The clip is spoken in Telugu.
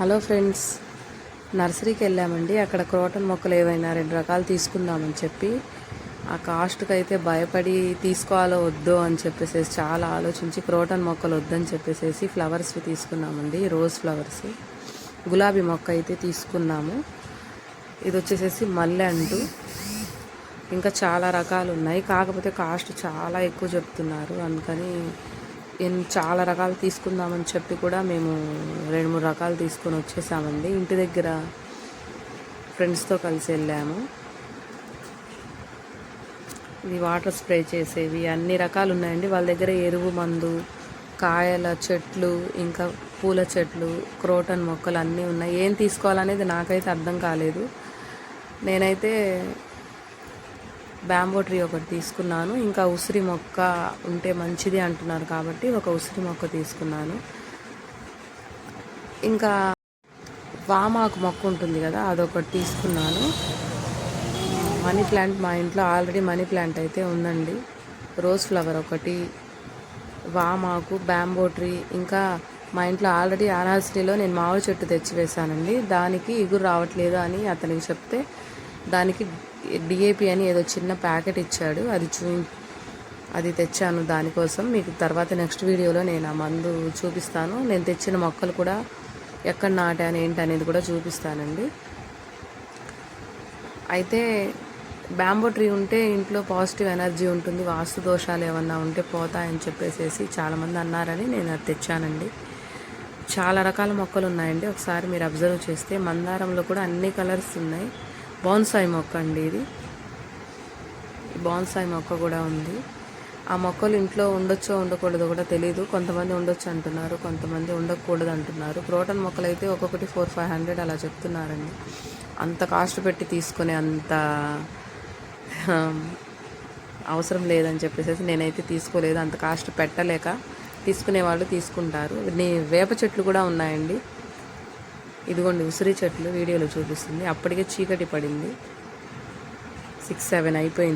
హలో ఫ్రెండ్స్ నర్సరీకి వెళ్ళామండి. అక్కడ క్రోటన్ మొక్కలు ఏవైనా రెండు రకాలు తీసుకుందామని చెప్పి ఆ కాస్ట్కి అయితే భయపడి తీసుకోవాలో వద్దో అని చెప్పేసి చాలా ఆలోచించి క్రోటన్ మొక్కలు వద్దని చెప్పేసి ఫ్లవర్స్ తీసుకున్నామండి రోజ్ ఫ్లవర్స్. గులాబీ మొక్క అయితే తీసుకున్నాము. ఇది వచ్చేసేసి మల్లె అంటూ. ఇంకా చాలా రకాలు ఉన్నాయి. కాకపోతే కాస్ట్ చాలా ఎక్కువ చెప్తున్నారు. అందుకని చాలా రకాలు తీసుకుందామని చెప్పి కూడా మేము రెండు మూడు రకాలు తీసుకొని వచ్చేసామండి. ఇంటి దగ్గర ఫ్రెండ్స్తో కలిసి వెళ్ళాము. ఇవి వాటర్ స్ప్రే చేసేవి అన్ని రకాలు ఉన్నాయండి. వాళ్ళ దగ్గర ఎరువు మందు కాయల చెట్లు ఇంకా పూల చెట్లు క్రోటన్ మొక్కలు అన్నీ ఉన్నాయి. ఏం తీసుకోవాలనేది నాకైతే అర్థం కాలేదు. నేనైతే బ్యాంబో ట్రీ ఒకటి తీసుకున్నాను. ఇంకా ఉసిరి మొక్క ఉంటే మంచిది అంటున్నారు కాబట్టి ఒక ఉసిరి మొక్క తీసుకున్నాను. ఇంకా వామాకు మొక్క ఉంటుంది కదా అదొకటి తీసుకున్నాను. మనీ ప్లాంట్ మా ఇంట్లో ఆల్రెడీ మనీ ప్లాంట్ అయితే ఉందండి. రోజ్ ఫ్లవర్ ఒకటి వామాకు బ్యాంబో ట్రీ. ఇంకా మా ఇంట్లో ఆల్రెడీ ఆనాసిటీలో నేను మామిడి చెట్టు తెచ్చివేశానండి. దానికి ఇగురు రావట్లేదు అని అతనికి చెప్తే దానికి డిఏపి అని ఏదో చిన్న ప్యాకెట్ ఇచ్చాడు. అది చూ అది తెచ్చాను దానికోసం. మీకు తర్వాత నెక్స్ట్ వీడియోలో నేను ఆ మందు చూపిస్తాను. నేను తెచ్చిన మొక్కలు కూడా ఎక్కడ నాటాను ఏంటి అనేది కూడా చూపిస్తానండి. అయితే బ్యాంబో ట్రీ ఉంటే ఇంట్లో పాజిటివ్ ఎనర్జీ ఉంటుంది వాస్తు దోషాలు ఏమన్నా ఉంటే పోతాయని చెప్పేసి చాలామంది అన్నారని నేను అది తెచ్చానండి. చాలా రకాల మొక్కలు ఉన్నాయండి. ఒకసారి మీరు అబ్జర్వ్ చేస్తే మందారంలో కూడా అన్ని కలర్స్ ఉన్నాయి. బాన్సాయి మొక్క అండి ఇది. బాన్సాయి మొక్క కూడా ఉంది. ఆ మొక్కలు ఇంట్లో ఉండొచ్చో ఉండకూడదో కూడా తెలియదు కొంతమంది ఉండొచ్చు అంటున్నారు కొంతమంది ఉండకూడదు అంటున్నారు. క్రోటన్ మొక్కలు అయితే ఒక్కొక్కటి ఫోర్ ఫైవ్ హండ్రెడ్ అలా చెప్తున్నారండి. అంత కాస్ట్ పెట్టి తీసుకునే అంత అవసరం లేదని చెప్పేసి నేనైతే తీసుకోలేదు. అంత కాస్ట్ పెట్టలేక తీసుకునే వాళ్ళు తీసుకుంటారు. నీ వేప చెట్లు కూడా ఉన్నాయండి. ఇదిగోండి ఉసిరి చెట్లు వీడియోలో చూపిస్తుంది. అప్పటికే చీకటి పడింది. సిక్స్ సెవెన్ అయిపోయింది.